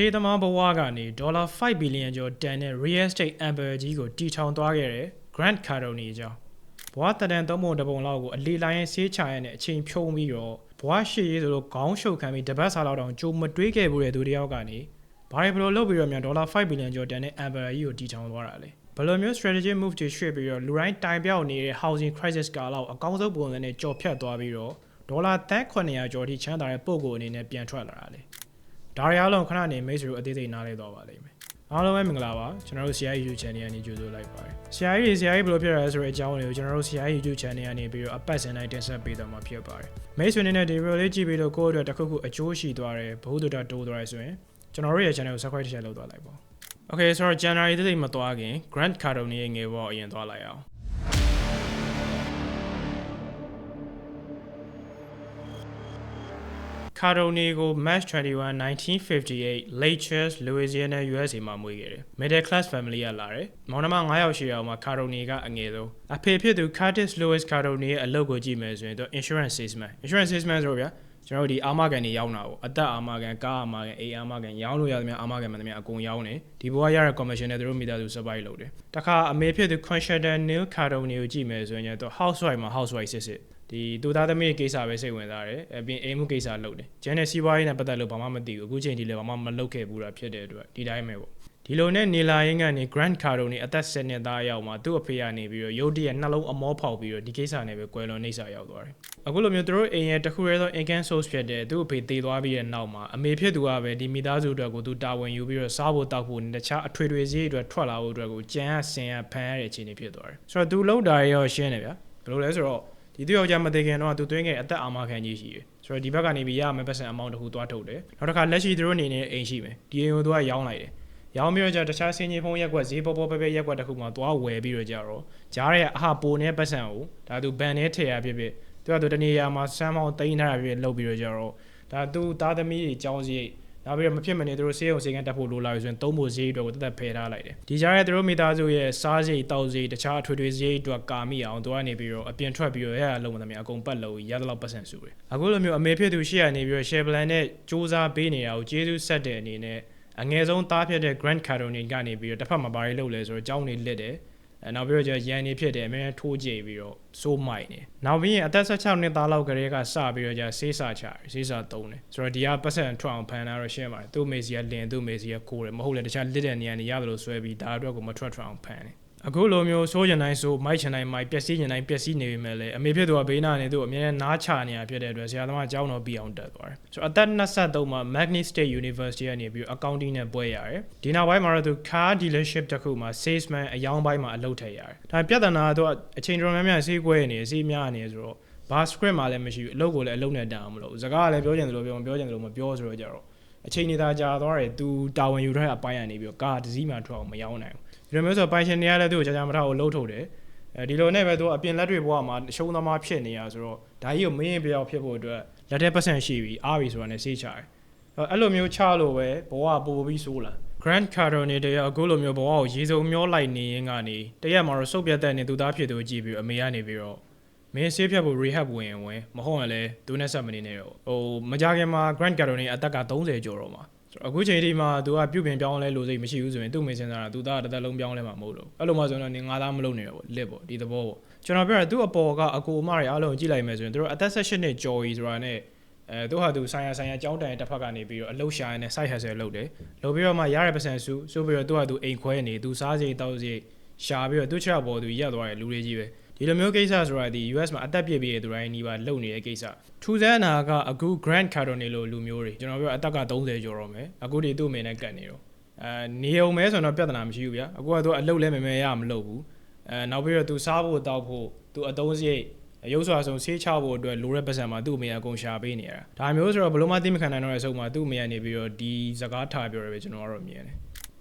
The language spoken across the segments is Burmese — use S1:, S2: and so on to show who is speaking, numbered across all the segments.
S1: စေးသမားဘဝကနေဒေါ်လာ5ဘီလီယံကျော်တန်တဲ့ real estate empire ကြီးကိုတီထောင်သွားခဲ့တဲ့ Grant Cardone အကြောင်းဘဝတန်တန်သုံးပုံတစ်ပုံလောက်ကိုအလီလိုင်းရဲ့ဆေးချရတဲ့အချိန်ဖြုံးပြီးတော့ဘဝရှေ့ရေးဆိုလို့ခေါင်းရှုပ်ခံပြီးတပတ်စာလောက်တောင်ကြိုမတွေးခဲ့ဘူးတဲ့သူတယောက်ကနေဘာတွေဘယ်လိုလုပ်ပြီးတော့မြန်ဒေါ်လာ5ဘီလီယံကျော်တန်တဲ့ empire ကြီးကိုတီထောင်သွားတာလဲဘယ်လိုမျိုး strategic move တွေရွှေ့ပြီးတော့လူတိုင်းတိုင်ပြောက်နေတဲ့ housing crisis ကာလောက်အကောင်းဆုံးပုံစံနဲ့ကြော်ဖြတ်သွားပြီးတော့ဒေါ်လာသန်း900ကျော်ထိချမ်းသာတဲ့ပုံကိုအနေနဲ့ပြန်ထွက်လာတာလေ ဒါရီအားလုံးခဏနေမိတ်ဆွေတို့အသေးစိတ်နားလဲတော့ပါလိမ့်မယ်အားလုံးပဲမင်္ဂလာပါကျွန်တော်တို့ CI YouTube channel ကနေကြိုဆိုလိုက်ပါတယ် CI တွေ CI ဘယ်လိုဖြစ်ရလဲဆိုတဲ့အကြောင်းတွေကိုကျွန်တော်တို့ CI YouTube channel ကနေပြီးတော့အပတ်စဉ်တိုင်းတင်ဆက်ပေးသွားမှာဖြစ်ပါတယ်မိတ်ဆွေတွေနဲ့ဒီဗီဒီယိုလေးကြည့်ပြီးတော့ကိုယ့်အတွက်တစ်ခုခုအကျိုးရှိသွားတယ်ဘ ഹു တုတတိုးသွားတယ်ဆိုရင်ကျွန်တော်တို့ရဲ့ channel ကို subscribe တစ်ချက်လုပ်သွားလိုက်ပါ Okay ဆိုတော့ January တိတိမသွားခင် Grant Cardone ရဲ့ငွေပေါ်အရင်သွားလိုက်အောင် ကာရိုနီကို March 21 1958 Lake Charles Louisiana USA မှာမွေးခဲ့တယ်။ Middle class family ကလာတယ်။မောင်နှမ9ယောက်ရှိအောင်မှာကာရိုနီကအငယ်ဆုံး။အဖေဖြစ်သူ Curtis Lewis Cardone ရဲ့အလုပ်ကိုကြည့်မယ်ဆိုရင်တော့ insurance salesman insurance salesman ဆိုတော့ဗျာကျွန်တော်တို့ဒီအာမခံတွေရောင်းတာပေါ့အသက်အာမခံကားအာမခံအိမ်အာမခံရောင်းလို့ရသမျှအာမခံမှန်သမျှအကုန်ရောင်းတယ်ဒီဘဝရတဲ့ commission နဲ့သူတို့မိသားစု survive လုပ်တယ်တခါအမေဖြစ်သူ Conchetta Neil Cardone ကိုကြည့်မယ်ဆိုရင်တော့ housewife မှာ housewife စစ်စစ် ဒီတူသားသမီးကိစ္စပဲစိတ်ဝင်စားတယ်အပြင်အိမ်မှုကိစ္စလုပ်တယ်ကျန်တဲ့စီးပွားရေးနဲ့ပတ်သက်လို့ဘာမှမသိဘူးအခုချိန်ထိလည်းဘာမှမလုပ်ခဲ့ဘူးတာဖြစ်တဲ့အတွက်ဒီတိုင်းပဲပေါ့ဒီလိုနဲ့နေလာရင်းကနေ Grant Cardone အသက်7နှစ်သားရောက်မှာသူ့အဖေကနေပြီးတော့ရုတ်တရက်နှလုံးအမောဖောက်ပြီးတော့ဒီကိစ္စနဲ့ပဲကွယ်လွန်နေစာရောက်သွားတယ်အခုလိုမျိုးသူတို့အိမ်ရဲ့တစ်ခုတည်းသော income source ဖြစ်တဲ့သူ့အဖေတည်သွားပြီးတဲ့နောက်မှာအမေဖြစ်သူကပဲဒီမိသားစုအတွက်ကိုသူတာဝန်ယူပြီးတော့စားဖို့တောက်ဖို့တခြားအထွေထွေစည်းအတွက်ထွက်လာဖို့အတွက်ကိုကြံရဆင်ရဖန်ရတဲ့အခြေအနေဖြစ်သွားတယ်ဆိုတော့သူလောက်တာရောရှင်းတယ်ဗျာဘယ်လိုလဲဆိုတော့ ဒီသူယောက်ျားမသိခင်တော့သူသွင်းခဲ့အသက်အာမခံကြီးရှိတယ်ဆိုတော့ဒီဘက်ကနေပြီးရမယ်ပတ်စံအမောင်းတစ်ခုသွားထုတ်တယ်နောက်တစ်ခါလက်ရှိသူတို့အနေနဲ့အိမ်ရှိမယ်ဒီအိမ်ကိုသူကရောင်းလိုက်တယ်ရောင်းပြီးတော့じゃတခြားစင်ကြီးဖုံးရက်ကွက်ဈေးပေါ်ပေါ်ပဲပဲရက်ကွက်တစ်ခုမှာသွားဝယ်ပြီးတော့ကြတော့ကြားရဲ့အဟာပိုနဲ့ပတ်စံကိုဒါသူဘန်နဲ့ထည့်ရဖြစ်ဖြစ်သူကသူတနေရာမှာစမ်းမောင်းတိန်းထားရဖြစ်လုပ်ပြီးတော့ကြတော့ဒါသူသားသမီးတွေကြောင်းစရိတ် နောက်ပြီးတော့မဖြစ်မနေသူတို့ဆေးရုံဆေးကန်းတက်ဖို့လိုလာပြီဆိုရင်သုံးဖို့ဈေးအတွက်ကိုတက်တက်ဖယ်ထားလိုက်တယ်ဒီကြားရဲ့သူတို့မိသားစုရဲ့စားစရိတ်တောက်စရိတ်တခြားအထွေထွေဈေးအတွက်ကာမိအောင်သူကနေပြီးတော့အပြင်ထွက်ပြီးတော့ရရလုံးမသမျှအကုန်ပတ်လို့ရသလောက်ပတ်စံစုတယ်အခုလိုမျိုးအမေဖြစ်သူရှေ့ကနေပြီးတော့ share plan နဲ့စူးစမ်းပေးနေတာကိုကျေးဇူးဆက်တဲ့အနေနဲ့အငယ်ဆုံးသားဖြစ်တဲ့ Grant Cardone ကနေပြီးတော့တစ်ဖက်မှာဘာတွေလုပ်လဲဆိုတော့အကြောင်းတွေလစ်တယ် အဲနောက်ပြီးတော့ကျရန်နေဖြစ်တယ်အများကြီးထိုးကြည့်ပြီးတော့စိုးမိုက်နေနောက်ပြီးရင်အသက်16နှစ်သားလောက်ကလေးကစပြီးတော့ကျဆေးစာချတယ်ဆေးစာသုံးတယ်ဆိုတော့ဒီကပတ်စံထွက်အောင်ဖန်တာတော့ရှင်းပါတယ်သူ့မေစီကလင်သူ့မေစီကကိုးတယ်မဟုတ်လေတခြားလစ်တဲ့နေရာနေရတယ်လို့ဆွဲပြီးဒါအတွက်ကိုမထွက်ထွက်အောင်ဖန်တယ် အခုလိုမျိုးစိုးကျင်တိုင်းဆိုမိုက်ချင်တိုင်းမိုက်ပျက်စီးကျင်တိုင်းပျက်စီးနေပြီမဲ့လေအမေဖြစ်သူကဘေးနာနေသူ့အမြဲတမ်းနားချနေတာဖြစ်တဲ့အတွက်ဆရာသမားအကြောင်းတော်ပြီးအောင်တက်သွားတယ်ဆိုတော့အသက်23မှာ Magnet State University ကနေပြီး accounting နဲ့ပွဲရတယ်ဒီနောက်ပိုင်းမှာတော့သူ car dealership တစ်ခုမှာ salesman အယောင်းပိုင်းမှာအလုပ်ထည့်ရတယ်ဒါပြဿနာကတော့အချိန်တော်များများဆေးကွဲနေဆေးများနေဆိုတော့ဘာ script မှလည်းမရှိဘူးအလုပ်ကိုလည်းအလုပ်နဲ့တာအောင်မလုပ်ဘူးစကားကလည်းပြောချင်တယ်လို့ပြောမပြောချင်တယ်လို့မပြောဆိုတော့ကြတော့အချိန်နေတာကြာသွားတယ်သူတာဝန်ယူထားတဲ့အပိုင်းကနေပြီးတော့ကားတစ်စီးမှထွက်အောင်မရောင်းနိုင်ဘူး ဒီလိုမျိုးဆိုပိုင်ရှင်တွေကလည်းသူ့ကိုကြာကြာမထားကိုလှုပ်ထုတ်တယ်အဲဒီလိုနဲ့ပဲသူအပြင်လက်တွေဘဝမှာရှုံးသမားဖြစ်နေရဆိုတော့ဒါကြီးကိုမင်းရင်ပြောင်ဖြစ်ဖို့အတွက်လက်ထဲပတ်စံရှိပြီးအားပြီဆိုတာနဲ့စေးချတယ်အဲ့လိုမျိုးချလို့ပဲဘဝပို့ပြီးဆိုးလာ Grant Cardone တရအခုလိုမျိုးဘဝကိုရေစုံမျောလိုက်နေရင်ကနေတရက်မှာတော့စုပ်ပြတ်တဲ့နေသူသားဖြစ်သူကြည့်ပြီးအမေကနေပြီးတော့မင်းဆေးဖြတ်ဖို့ rehab ဝင်ဝင်မဟုတ်ရင်လည်းသူနဲ့ဆက်မနေနဲ့တော့ဟိုမကြခင်မှာ Grant Cardone အသက်က30ကျော်တော့မှာ အခုချိန်ဒီမှာသူကပြုတ်ပြင်ပြောင်းလဲလို့စိတ်မရှိဘူးဆိုရင်သူ့မေစင်စားတာသူသားတစ်သက်လုံးပြောင်းလဲမှာမဟုတ်တော့အဲ့လိုမှဆိုတော့နေငါသားမလုပ်နေတော့လစ်ပေါ့ဒီသဘောပေါ့ကျွန်တော်ပြောရသူ့အပေါ်ကအကူအမတွေအားလုံးကြည့်လိုက်မယ်ဆိုရင်သူတို့အသက်16နှစ်ကျော်ကြီးဆိုတာနဲ့အဲသူဟာသူဆိုင်ရာဆိုင်ရာကြောင်းတန်တစ်ဖက်ကနေပြီးတော့အလုတ်ရှာရတဲ့ site hustle လုပ်တယ်လုပ်ပြီးတော့မှရတဲ့ပတ်စံစုဆိုပြီးတော့သူဟာသူအိမ်ခွဲနေသူစားစိတောက်စိရှာပြီးတော့သူ့ချက်ပေါ်သူရက်သွားတဲ့လူတွေကြီးပဲ ဒီလိုမျိုးကိစ္စဆိုတာဒီ US မှာအသက်ပြည့်ပြည့်တဲ့သူတိုင်းနီးပါးလုပ်နေတဲ့ကိစ္စထူးဆန်းတာကအခု Grant Cardone လို့လူမျိုးတွေကျွန်တော်ပြောအသက်က30ကျော်တော့မယ်အခုဒီသူ့အမေနဲ့ကတ်နေတော့အဲနေအောင်မဲဆိုတော့ပြဿနာမရှိဘူးဗျာအခုကသူအလုပ်လဲမမဲရမလုပ်ဘူးအဲနောက်ပြီးတော့သူစားဖို့တောက်ဖို့သူအတုံးစရိတ်ရုပ်စွာဆုံးဆေးချဖို့အတွက်လိုတဲ့ပတ်စံမှာသူ့အမေကအကုန်ရှာပေးနေရတာဒါမျိုးဆိုတော့ဘလို့မှသိမခံနိုင်တော့တဲ့အဆုံးမှာသူ့အမေကနေပြီးတော့ဒီစကားထားပြောရပဲကျွန်တော်ကတော့မြင်တယ်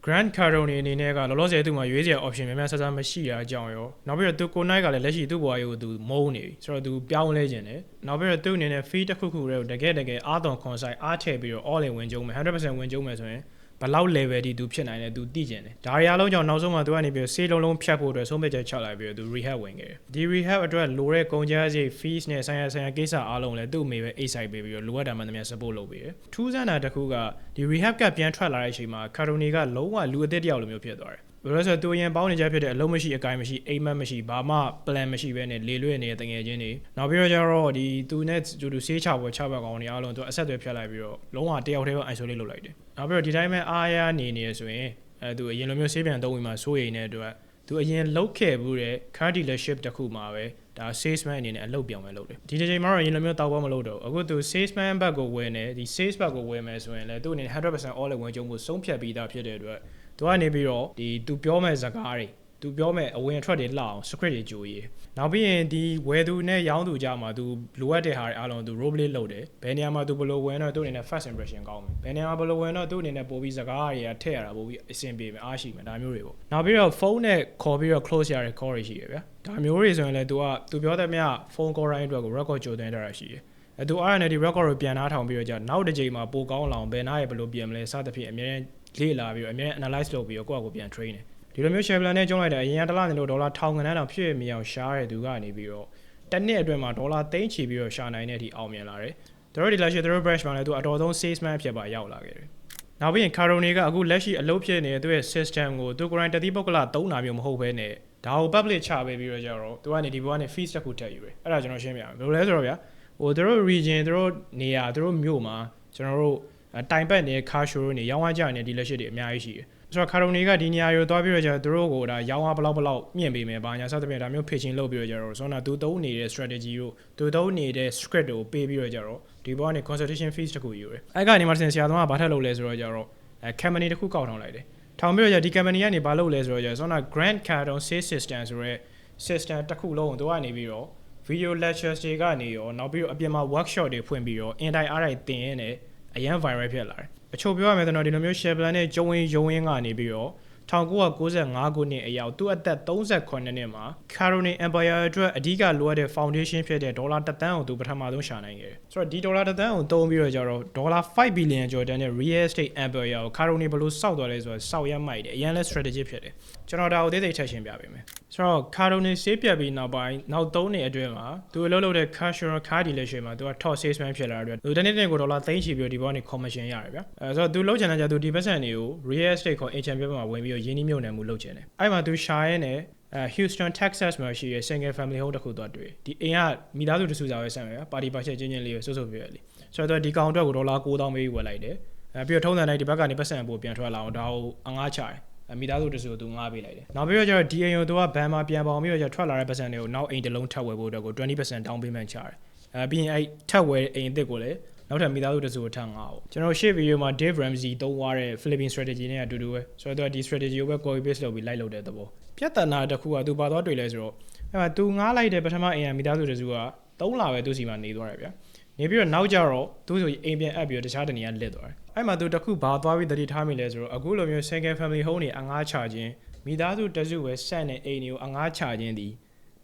S1: Grant Cardone အနေနဲ့ကလောလောဆယ်သူ့မှာရွေးစရာ option များများဆဆမရှိတာအကြောင်းရောနောက်ပြီးတော့သူကိုနိုင်ကလည်းလက်ရှိသူ့ဘဝရေးကိုသူမုန်းနေပြီဆိုတော့သူပြောင်းလဲခြင်းတယ်နောက်ပြီးတော့သူ့အနေနဲ့ fee တစ်ခုခုတွေကိုတကယ်တကယ်အားသွန်ခွန်ဆိုင်အားထည့်ပြီးတော့ all in ဝင်ကြုံမယ်100%ဝင်ကြုံမယ်ဆိုရင် ဘယ်လောက် level ထိသူဖြစ်နိုင်လဲသူသိကျင်တယ်ဒါရီအားလုံးကြောင့်နောက်ဆုံးမှသူကနေပြီးတော့ဆေးလုံးလုံးဖြတ်ဖို့အတွက်ဆုံးဖြတ်ချက်ချလိုက်ပြီးတော့သူ rehab ဝင်ခဲ့တယ်ဒီ rehab အတွက်လိုတဲ့ကုန်ကျစရိတ် fees နဲ့ဆိုင်ရာဆိုင်ရာကိစ္စအားလုံးလည်းသူ့အမေပဲအိတ်ဆိုင်ပေးပြီးတော့လိုအပ်တာမှန်သမျှ support လုပ်ပေးတယ်ထူးဆန်းတာတစ်ခုကဒီ rehab ကပြန်ထွက်လာတဲ့အချိန်မှာ Caroni ကလုံးဝလူအသစ်တစ်ယောက်လိုမျိုးဖြစ်သွားတယ် ဘယ်လိုလဲဆိုတော့သူရင်ပေါင်းနေကြဖြစ်တဲ့အလုံးမရှိအကိုင်းမရှိအိမ်မက်မရှိဘာမှ plan မရှိဘဲနဲ့လေလွင့်နေတဲ့တငယ်ချင်းတွေနောက်ပြီးတော့ကျတော့ဒီသူနဲ့သူသူဆေးချပွဲချဘက်ကောင်တွေအားလုံးသူအဆက်အသွယ်ဖြတ်လိုက်ပြီးတော့လုံးဝတယောက်တည်းပဲ isolate လုပ်လိုက်တယ်နောက်ပြီးတော့ဒီတိုင်းပဲအားရနေနေရဆိုရင်အဲသူအရင်လိုမျိုးဆေးပြန်သုံးပြီးမှစိုးရိမ်နေတဲ့အတွက်သူအရင်လုတ်ခဲ့ဘူးတဲ့ car dealership တစ်ခုမှာပဲဒါ salesman အနေနဲ့အလုပ်ပြောင်းမယ်လုပ်တယ်ဒီတစ်ချိန်မှာတော့အရင်လိုမျိုးတောက်ပေါ်မလုပ်တော့ဘူးအခုသူ salesman ဘက်ကိုဝင်တယ်ဒီ sales ဘက်ကိုဝင်မယ်ဆိုရင်လည်းသူအနေနဲ့100% all in ဝင်ကြုံမှုဆုံးဖြတ်ပြီးသားဖြစ်တဲ့အတွက် သူကနေပြီးတော့ဒီသူပြောမဲ့စကားတွေသူပြောမဲ့အဝင်အထွက်တွေလှအောင် script တွေကြိုရေးနောက်ပြီးရင်ဒီဝယ်သူနဲ့ရောင်းသူကြားမှာသူလိုအပ်တဲ့ဟာတွေအားလုံးသူ role play လုပ်တယ်ဘယ်နေရာမှာသူဘယ်လိုဝင်တော့သူအနေနဲ့ first impression ကောင်းမယ်ဘယ်နေရာမှာဘယ်လိုဝင်တော့သူအနေနဲ့ပို့ပြီးစကားတွေကထည့်ရတာပို့ပြီးအဆင်ပြေမယ်အားရှိမယ်ဒါမျိုးတွေပေါ့နောက်ပြီးတော့ဖုန်းနဲ့ခေါ်ပြီးတော့ close ရတဲ့ call တွေရှိရဗျာဒါမျိုးတွေဆိုရင်လည်း तू က तू ပြောတဲ့မြဖုန်း call တိုင်းအတွက်ကို record ကြိုတင်ထားတာရှိတယ်အဲသူအားရနေဒီ record ကိုပြန်နှားထောင်ပြီးတော့ကြာနောက်တစ်ချိန်မှာပိုကောင်းလာအောင်ဘယ်နားရဘယ်လိုပြင်မလဲစသဖြင့်အများကြီး လေ့လာပြီးတော့အများကြီး analyze လုပ်ပြီးတော့ကိုယ့်အကိုပြန် train တယ်ဒီလိုမျိုး share plan နဲ့ကျုံးလိုက်တာအရင်ကတစ်လနေလို့ဒေါ်လာ1000ခန်းတောင်ဖြစ်မြောင်ရှားတဲ့သူကနေပြီးတော့တစ်နှစ်အတွင်းမှာဒေါ်လာသိန်းချီပြီးတော့ရှာနိုင်တဲ့အထိအောင်မြင်လာတယ်သူတို့ဒီလက်ရှိသူတို့ branch မှာလည်းသူအတော်ဆုံး salesman ဖြစ်ပါရောက်လာခဲ့တယ်နောက်ပြီးရင် Caroni ကအခုလက်ရှိအလုပ်ဖြစ်နေတဲ့သူရဲ့ system ကိုသူကိုယ်တိုင်တတိပုဂ္ဂလသုံးတာမျိုးမဟုတ်ဘဲနဲ့ဒါကို public ချပေးပြီးတော့ကြတော့သူကနေဒီဘောကနေ fees တစ်ခုထည့်ယူတယ်အဲ့ဒါကျွန်တော်ရှင်းပြရမယ်ဘယ်လိုလဲဆိုတော့ဗျာဟိုသူတို့ region သူတို့နေရာသူတို့မြို့မှာကျွန်တော်တို့ တိုင်ပတ်နေတဲ့ car show တွေနေရောင်းဝကြနေတဲ့ dealership တွေအများကြီးရှိတယ်ဆိုတော့ Caroni ကဒီနေရာကိုသွားပြီးတော့ကျတော့သူတို့ကိုဒါရောင်းဝဘလောက်ဘလောက်မြင့်ပေးမယ်ဘာညာစသဖြင့်ဒါမျိုး pitching လုပ်ပြီးတော့ကျတော့ဆိုတော့သူသုံးနေတဲ့ strategy ကိုသူသုံးနေတဲ့ script ကိုပေးပြီးတော့ကျတော့ဒီဘောကနေ consultation fees တခုယူတယ်အဲ့ကနေမှဆရာသမားကဘာထက်လုပ်လဲဆိုတော့ကျတော့အဲ company တခုကောက်ထောင်လိုက်တယ်ထောင်ပြီးတော့ကျဒီ company ကနေဘာလုပ်လဲဆိုတော့ကျတော့ဆိုတော့ Grand Cardon Sales System ဆိုရဲ system တစ်ခုလုံးကိုသူကနေပြီးတော့ video lectures တွေကနေရောနောက်ပြီးတော့အပြင်မှာ workshop တွေဖွင့်ပြီးတော့ intai RI သင်ရင်းနဲ့ အရန် viral ဖြစ်လာတယ်အချို့ပြောရမယ်ဆိုတော့ဒီလိုမျိုး share plan နဲ့ကျုံဝင်ရုံရင်းကနေပြီးတော့1995ခုနှစ်အရောက်သူ့အသက်38နှစ်မှာ Caroni Empire အတွက်အဓိကလိုအပ်တဲ့ foundation ဖြစ်တဲ့ဒေါ်လာ1တန်းကိုသူပထမဆုံးရှာနိုင်ခဲ့တယ်။ဆိုတော့ဒီဒေါ်လာ1တန်းကိုသုံးပြီးတော့ကြတော့ဒေါ်လာ5 billion ကျော်တန်းတဲ့ real estate empire ကို Caroni ဘယ်လိုစောက်သွားလဲဆိုတော့စောက်ရမိုက်တယ်။အရင်လဲ strategy ဖြစ်တယ်။ကျွန်တော်ဒါကိုသေးသေးထည့်ရှင်းပြပေးမယ်။ ဆိုတော့ Caroni ဆေးပြတ်ပြီးနောက်ပိုင်းနောက်3နှစ်အတွင်းမှာသူအလုပ်လုပ်တဲ့ Cashier car dealership မှာသူက top salesman ဖြစ်လာတဲ့အတွက်သူတနေ့တနေ့ကိုဒေါ်လာသိန်းချီပြီးတော့ဒီဘောကနေ commission ရတယ်ဗျာ။အဲဆိုတော့သူလုပ်ချင်တဲ့ကြသူဒီ percent တွေကို real estate ခေါ် agent ပြမှာဝင်ပြီးတော့ရင်းနှီးမြှုပ်နှံမှုလုပ်ချင်တယ်။အဲ့မှာသူရှာရဲနဲ့အဲ Houston Texas မှာရှိတဲ့ single family home တစ်ခုသွားတွေ့ဒီအိမ်ကမိသားစုတစုစားပဲဆန့်မယ်ပါတီပါချက်ချင်းချင်းလေးကိုစွတ်စွတ်ပြရလေဆိုတော့ဒီကောင်အတွက်ကိုဒေါ်လာ9000ပေးပြီးဝယ်လိုက်တယ်အဲပြီးတော့ထုံးစံတိုင်းဒီဘက်ကနေပတ်စံပို့ပြန်ထွက်လာအောင်ဒါကိုအငားချတယ်အ မိသားစုတစုကိုသူငားပေးလိုက်တယ်နောက်ပြီးတော့ကျတော့ဒီအိမ်ကိုသူကဘန်မှာပြန်ပေါင်ပြီးတော့ကျထွက်လာတဲ့ပတ်စံတွေကိုနောက်အိမ်တစ်လုံးထပ်ဝယ်ဖို့အတွက်ကို20% down payment ချတယ်အဲပြီးရင်အဲ့ထပ်ဝယ်အိမ်အသစ်ကိုလည်းနောက်ထပ်မိသားစုတစုကိုထပ်ငါအောင်ကျွန်တော်ရှေ့ဗီဒီယိုမှာ Dave Ramsey သုံးသွားတဲ့ Philippine strategy နဲ့အတူတူပဲဆိုတော့ဒီ strategy ကိုပဲ copy paste လုပ်ပြီးလိုက်လုပ်တဲ့သဘောပြဿနာတစ်ခုကသူဘာသွားတွေ့လဲဆိုတော့အဲ့မှာသူငားလိုက်တဲ့ပထမအိမ်ကမိသားစုတစုက3လပဲသူ့စီမှာနေသွားတယ်ဗျာ နေပြီးတော့နောက်ကြတော့သူဆိုအိမ်ပြန်အပ်ပြီးတော့တခြားတနေရာလစ်သွားတယ်အဲ့မှာသူတခုဘာသွားပြီးတတိထားမိလဲဆိုတော့အခုလိုမျိုး single family home တွေအငားချခြင်းမိသားစုတစုပဲဆက်နေအိမ်တွေကိုအငားချခြင်းဒီ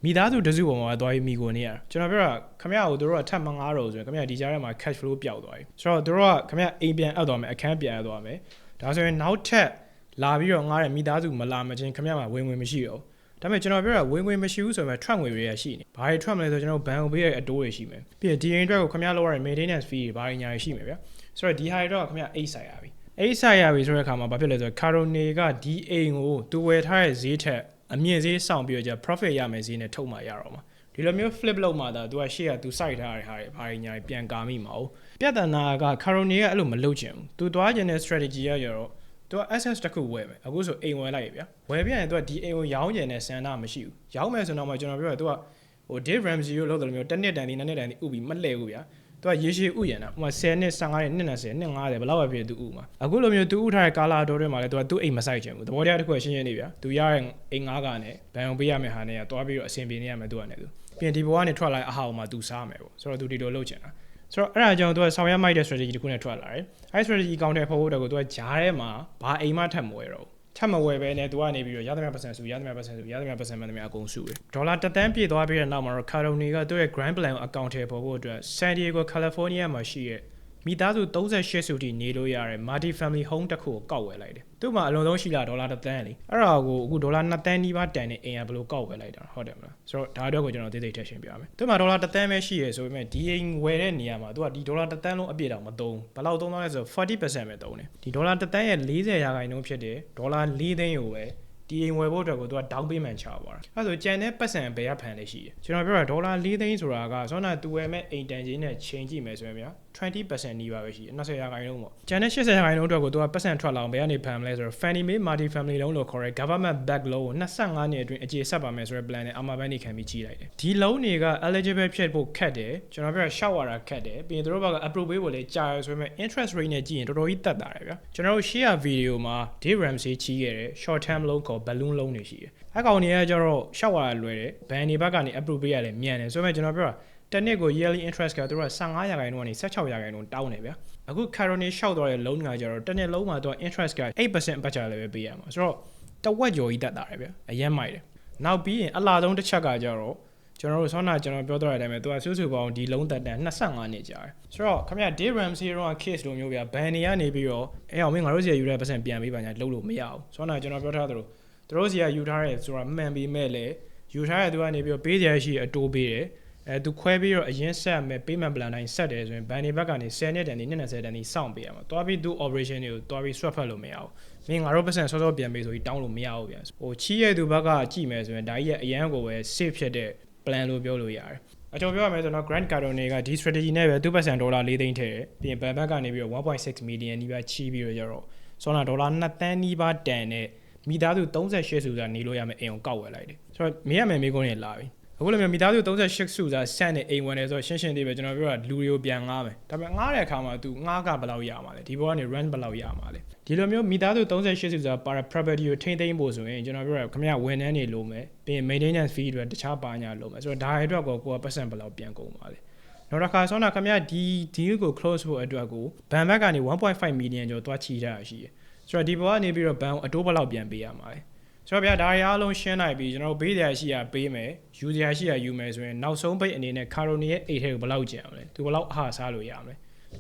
S1: မိသားစုတစုပေါ်မှာသွားပြီးမိကိုနေရကျွန်တော်ပြောတာခမရကိုတို့ကထပ်မငားတော့ဆိုရင်ခမရဒီကြားထဲမှာ cash flow ပျောက်သွားပြီဆိုတော့တို့ကခမရအိမ်ပြန်အပ်သွားမယ်အခန်းပြန်အပ်သွားမယ်ဒါဆိုရင်နောက်ထပ်လာပြီးတော့ငားတဲ့မိသားစုမလာမချင်းခမရမှာဝင်ဝင်မရှိတော့ ဒါပေမဲ့ကျွန်တော်ပြောတာဝင်ငွေမရှိဘူးဆိုရင် Trump ငွေတွေရရှိနေဘာတွေ Trump လဲဆိုတော့ကျွန်တော်ဘဏ်ကိုပေးရတဲ့အတိုးတွေရှိမယ်ပြီးရင်ဒီရင်အတွက်ကိုခင်ဗျားလောက်ရတဲ့ maintenance fee တွေဘာတွေညာတွေရှိမယ်ဗျာဆိုတော့ဒီဟာတွေတော့ခင်ဗျားအိတ်ဆိုင်ရပြီအိတ်ဆိုင်ရပြီဆိုတဲ့အခါမှာဘာဖြစ်လဲဆိုတော့ Carone ကဒီအိမ်ကိုသူဝယ်ထားတဲ့ဈေးထက်အမြင့်ဈေးဆောင်ပြီးတော့ကျ profit ရမယ်ဈေးနဲ့ထုတ်မှရတော့မှာဒီလိုမျိုး flip လုပ်မှသာသူကရှေ့ကသူစိုက်ထားတဲ့ဟာတွေဘာတွေညာတွေပြန်ကာမိမှာ哦ပြဿနာက Carone ကအဲ့လိုမလုပ်ချင်ဘူးသူသွားချင်တဲ့ strategy ကရောတော့ သူက access တစ်ခုဝယ်မယ်အခုဆိုအိမ်ဝယ်လိုက်ရဗျာဝယ်ပြရင်သူကဒီအိမ်ကိုရောင်းကျင်တဲ့ဆန္ဒမရှိဘူးရောင်းမယ်ဆိုတော့မှကျွန်တော်ပြောရသူကဟို Dave Ramsey ကိုလောက်တယ်လို့မျိုးတစ်နှစ်တန်ဒီနှစ်နှစ်တန်ဒီဥပြီးမလှည့်ဘူးဗျာသူကရေရှည်ဥယံတာဥမာ10နှစ်15နှစ်နှစ်20နှစ်50ဘယ်လောက်ပဲဖြစ်သူဥမှာအခုလိုမျိုးသူဥထားတဲ့ကာလာတော်တွေမှာလည်းသူကသူ့အိမ်မဆိုင်ချင်ဘူးသဘောတရားတစ်ခုရှင်းရှင်းနေဗျာသူရတဲ့အိမ်ငါးကနဲ့ဘန်အောင်ပေးရမယ့်ဟာနဲ့ကတွားပြီးတော့အဆင်ပြေနေရမယ်သူကနဲ့သူပြင်ဒီဘဝကနေထွက်လာအဟောင်းမှာသူစားမယ်ပေါ့ဆိုတော့သူဒီလိုလုပ်ချင်တာ ဆိုတော့အဲ့ဒါကြောင့်သူကဆောင်ရွက်မိုက်တဲ့ strategy တစ်ခုနဲ့ထွက်လာတယ်။အဲ့ strategy ကောင်းတဲ့ဖို့ဖို့တော့ကိုသူကဂျားထဲမှာဘာအိမ်မှထပ်မဝဲတော့ထပ်မဝယ်ပဲနဲ့သူကနေပြီးတော့ရသမျှပတ်စံစုရသမျှပတ်စံစုရသမျှပတ်စံမှန်သမျှအကုန်စုတယ်။ဒေါ်လာတသန်းပြည့်သွားပြီးတဲ့နောက်မှာတော့ Caroni ကသူ့ရဲ့ Grand Plan ကို account ထဲပေါ်ဖို့အတွက် San Diego California မှာရှိတဲ့ မိသားစု38စုထိနေလို့ရတဲ့ multi family home တစ်ခုကိုကောက်ဝယ်လိုက်တယ်သူ့မှာအလွန်ဆုံးရှိလာဒေါ်လာ1သန်းလေအဲ့ဒါကိုအခုဒေါ်လာ2သန်းနီးပါးတန်တဲ့အိမ်ကဘယ်လိုကောက်ဝယ်လိုက်တာဟုတ်တယ်မလားဆိုတော့ဒါအတွက်ကိုကျွန်တော်သိသိထည့်ရှင်းပြရမယ်သူ့မှာဒေါ်လာ1သန်းပဲရှိရဆိုပေမဲ့ဒီအိမ်ဝယ်တဲ့နေရာမှာသူကဒီဒေါ်လာ1သန်းလုံးအပြည့်တောင်မသုံးဘယ်လောက်သုံးသွားလဲဆိုတော့40%ပဲသုံးတယ်ဒီဒေါ်လာ1သန်းရဲ့40ရာခိုင်နှုန်းဖြစ်တဲ့ဒေါ်လာ4သိန်းကိုပဲ ဒီအိမ်ဝယ်ဖို့အတွက်ကိုသူက down payment ချပါတာအဲဆိုကြံတဲ့ပတ်စံဘယ်ကဖန်လဲရှိတယ်ကျွန်တော်ပြောတာဒေါ်လာ4သိန်းဆိုတာကဆောနာသူဝယ်မဲ့အိမ်တန်ချင်းနဲ့ချိန်ကြည့်မယ်ဆိုရင်ဗျာ20%နီးပါပဲရှိတယ်20ရာခိုင်နှုန်းပေါ့ကျန်တဲ့80ရာခိုင်နှုန်းအတွက်ကိုသူကပတ်စံထွက်လာအောင်ဘယ်ကနေဖန်မလဲဆိုတော့ Fannie Mae Multi Family Loan လို့ခေါ်တဲ့ government back loan ကို25နှစ်အတွင်းအခြေဆက်ပါမယ်ဆိုတဲ့ plan နဲ့အမှားဘန်းနေခံပြီးကြီးလိုက်တယ်ဒီ loan တွေက eligible ဖြစ်ဖို့ခက်တယ်ကျွန်တော်ပြောတာရှောက်ရတာခက်တယ်ပြီးရင်တို့ဘက်က approve ပေးဖို့လည်းကြာရဆိုပေမဲ့ interest rate နဲ့ကြည့်ရင်တော်တော်ကြီးတက်တာတယ်ဗျာကျွန်တော်တို့ share video မှာ Dave Ramsey ချီးခဲ့တဲ့ short term loan ခေါ် balloon loan တွေရှိတယ်အကောင်တွေကကျတော့ရှောက်ရတာလွယ်တယ်ဘန်နေဘက်ကနေ approve ပေးရတယ်မြန်တယ်ဆိုပေမဲ့ကျွန်တော်ပြောတာတစ်နှစ်ကို yearly interest ကသူတို့က15ရာခိုင်နှုန်းကနေ16ရာခိုင်နှုန်းတောင်းတယ်ဗျာအခု Caroni ရှောက်သွားတဲ့ loan ကကျတော့တစ်နှစ်လုံးမှာသူက interest က8%ပတ်ချလည်းပဲပေးရမှာဆိုတော့တဝက်ကျော်ကြီးတက်တာတယ်ဗျာအရင်မိုက်တယ်နောက်ပြီးရင်အလားဆုံးတစ်ချက်ကကျတော့ကျွန်တော်တို့ဆောနာကျွန်တော်ပြောတော့တဲ့အတိုင်းပဲသူကစုစုပေါင်းဒီလုံးသက်တန်25နှစ်ကြာတယ်ဆိုတော့ခင်ဗျ Dave Ramsey ရော case လိုမျိုးဗျာဘန်နေကနေပြီးတော့အဲအောင်မင်းငါတို့စီယူတဲ့ပတ်စံပြန်ပေးပါညာလုံးလို့မရအောင်ဆောနာကျွန်တော်ပြောထားသလို သူတို့စီကယူထားတယ်ဆိုတာမှန်ပြီးမဲ့လေယူထားတဲ့သူကနေပြီးတော့ပေးကြရရှိအတိုးပေးတယ်အဲသူခွဲပြီးတော့အရင်ဆက်မယ် payment plan တိုင်းဆက်တယ်ဆိုရင်ဘန်နေဘက်ကနေ10နှစ်တန်ဒီ20တန်ဒီစောင့်ပေးရမှာတွားပြီးသူ operation တွေကိုတွားပြီး swap ဖတ်လို့မရဘူးမင်းငါတို့ပတ်စံစောစောပြန်ပေးဆိုပြီးတောင်းလို့မရဘူးဗျာဟိုချီးရဲ့သူဘက်ကကြည့်မယ်ဆိုရင်ဒါကြီးရဲ့အရန်ကိုပဲ safe ဖြစ်တဲ့ plan လို့ပြောလို့ရတယ်အကျော်ပြောရမယ်ဆိုတော့ Grant Cardone ကဒီ strategy နဲ့ပဲသူ့ပတ်စံဒေါ်လာ၄သိန်းထည့်တယ်ပြီးရင်ဘန်ဘက်ကနေပြီးတော့1.6 million နီးပါးချီးပြီးတော့ကျတော့ဆောနာဒေါ်လာ2သန်းနီးပါးတန်တဲ့ မိသားစု38စုဆိုတာနေလို့ရမယ်အိမ်အောင်ကောက်ဝယ်လိုက်တယ်ဆိုတော့မင်းရမယ်မိကုန်းနေလာပြီအခုလည်းမိသားစု38စုစားဆန့်တဲ့အိမ်ဝင်တယ်ဆိုတော့ရှင်းရှင်းလေးပဲကျွန်တော်ပြောတာလူတွေကိုပြန်ငားမယ်ဒါပေမဲ့ငားတဲ့အခါမှာ तू ငားကဘယ်လောက်ရမှာလဲဒီဘောကနေ rent ဘယ်လောက်ရမှာလဲဒီလိုမျိုးမိသားစု38စုစား para property ကိုထိမ့်သိမ်းဖို့ဆိုရင်ကျွန်တော်ပြောတာခမရဝန်ထမ်းတွေလိုမယ်ပြီးရင် maintenance fee တွေတခြားပါညာလိုမယ်ဆိုတော့ဒါတွေအတွက်ကိုကိုကပတ်စံဘယ်လောက်ပြန်ကုန်ပါလဲနောက်တစ်ခါဆောနာခမရဒီ deal ကို close ဖို့အတွက်ကိုဘန်ဘက်ကနေ1.5 million ကျော်သွားချီထားရရှိတယ် ဆိုတော့ဒီဘောကနေပြီးတော့ဘန်အတိုးဘယ်လောက်ပြန်ပေးရမှာလဲဆိုတော့ဗျာဒါတွေအားလုံးရှင်းနိုင်ပြီကျွန်တော်ဘေးတရားရှိရပေးမယ်ယူစရာရှိရယူမယ်ဆိုရင်နောက်ဆုံးပိတ်အနေနဲ့ကာရိုနီရဲ့အိတ်ထဲကိုဘယ်လောက်ကျန်အောင်လဲသူဘယ်လောက်အဟာစားလို့ရအောင်လဲ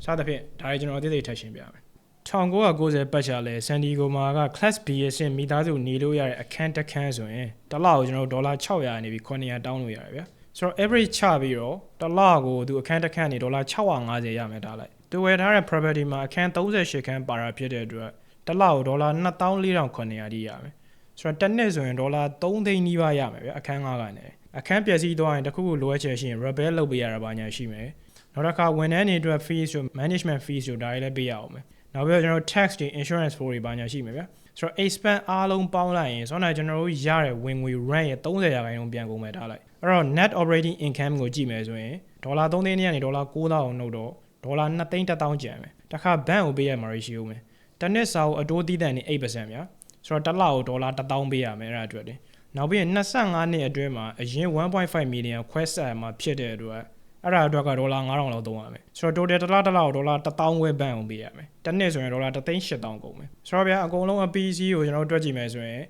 S1: စသဖြင့်ဒါတွေကျွန်တော်အသေးသေးထပ်ရှင်းပြမယ်1990ပတ်ချာလဲဆန်ဒီဂိုမာက class B ရဲ့ဆင်မိသားစုနေလို့ရတဲ့အခန်းတစ်ခန်းဆိုရင်တစ်လကိုကျွန်တော်ဒေါ်လာ600နေပြီး900တောင်းလို့ရတယ်ဗျာဆိုတော့ average ချပြီးတော့တစ်လကိုသူအခန်းတစ်ခန်းနေဒေါ်လာ650ရမယ်ထားလိုက်သူဝယ်ထားတဲ့ property မှာအခန်း38ခန်းပါတာဖြစ်တဲ့အတွက် တစ်လကိုဒေါ်လာ24,900တိရမယ်ဆိုတော့တစ်နှစ်ဆိုရင်ဒေါ်လာ3သိန်းနီးပါးရမယ်ဗျအခန်း9ကနေအခန်းပျက်စီးသွားရင်တခုခုလိုအပ်ချက်ရှိရင် repair လုပ်ပေးရတာပါညာရှိမယ်နောက်တစ်ခါဝန်ထမ်းတွေအတွက် fees ဆို management fees ဆိုဒါတွေလည်းပေးရအောင်မယ်နောက်ပြီးတော့ကျွန်တော် tax တွေ insurance for တွေပါညာရှိမယ်ဗျဆိုတော့ expense အားလုံးပေါင်းလိုက်ရင်ဆိုတော့ကျွန်တော်တို့ရတဲ့ဝင်ငွေ rent ရဲ့30ရာခိုင်နှုန်းပြန်ကုန်မယ်ထားလိုက်အဲ့တော့ net operating income ကိုကြည့်မယ်ဆိုရင်ဒေါ်လာ3သိန်းနဲ့ကနေဒေါ်လာ9000အောင်နှုတ်တော့ဒေါ်လာ2သိန်း1000ကျန်မယ်တခါဘဏ်ကိုပေးရမှာရှိဦးမယ် တစ်နှစ်စာကိုအတိုးသီးတန်နေ8%ဗျာဆိုတော့တစ်လကိုဒေါ်လာ1000ပေးရမယ်အဲ့ဒါအတွက်လေနောက်ပြီးရင်25နှစ်အတွင်းမှာအရင်1.5 million ခွဲဆက်မှာဖြစ်တဲ့အတွက်အဲ့ဒါအတွက်ကဒေါ်လာ9000လောက်သုံးရမယ်ဆိုတော့ total တစ်လတစ်လကိုဒေါ်လာ1000ဝဲဘန်းအောင်ပေးရမယ်တစ်နှစ်ဆိုရင်ဒေါ်လာ38000ကုန်မယ်ဆိုတော့ဗျာအကုန်လုံးအ PC ကိုကျွန်တော်တို့တွက်ကြည့်မယ်ဆိုရင်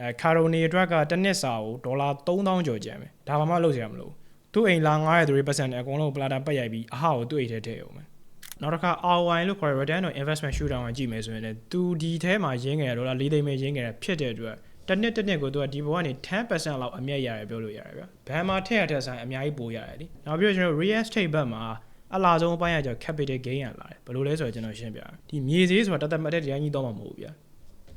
S1: အဲကာရိုနီအတွက်ကတစ်နှစ်စာကိုဒေါ်လာ3000ကျော်ကျန်မယ်ဒါမှမလုပ်စရာမလိုသူ့အိမ်လာ900%နဲ့အကုန်လုံးပလာတာပတ်ရိုက်ပြီးအဟကိုသူ့အိမ်ထဲထည့်အောင်မယ် နောက်တစ်ခါ ROI လို့ခေါ်ရ return on investment shoodown ကိုကြည့်မယ်ဆိုရင်လည်းသူဒီထဲမှာရင်းငယ်ဒေါ်လာ၄သိန်းပဲရင်းငယ်ဖြစ်တဲ့အတွက်တစ်နှစ်တစ်နှစ်ကိုသူကဒီဘဝကနေ10%လောက်အမြတ်ရတယ်ပြောလို့ရတယ်ဗျဘန်မှာထည့်ရတဲ့ဆိုင်အများကြီးပိုရတယ်လीနောက်ပြီးတော့ကျွန်တော် real estate ဘက်မှာအလားဆုံးအပိုင်းကကြောင့် capital gain ရလာတယ်ဘယ်လိုလဲဆိုတော့ကျွန်တော်ရှင်းပြမယ်ဒီမြေဈေးဆိုတာတသက်မှတ်တဲ့တရားကြီးတော့မှာမဟုတ်ဘူးဗျ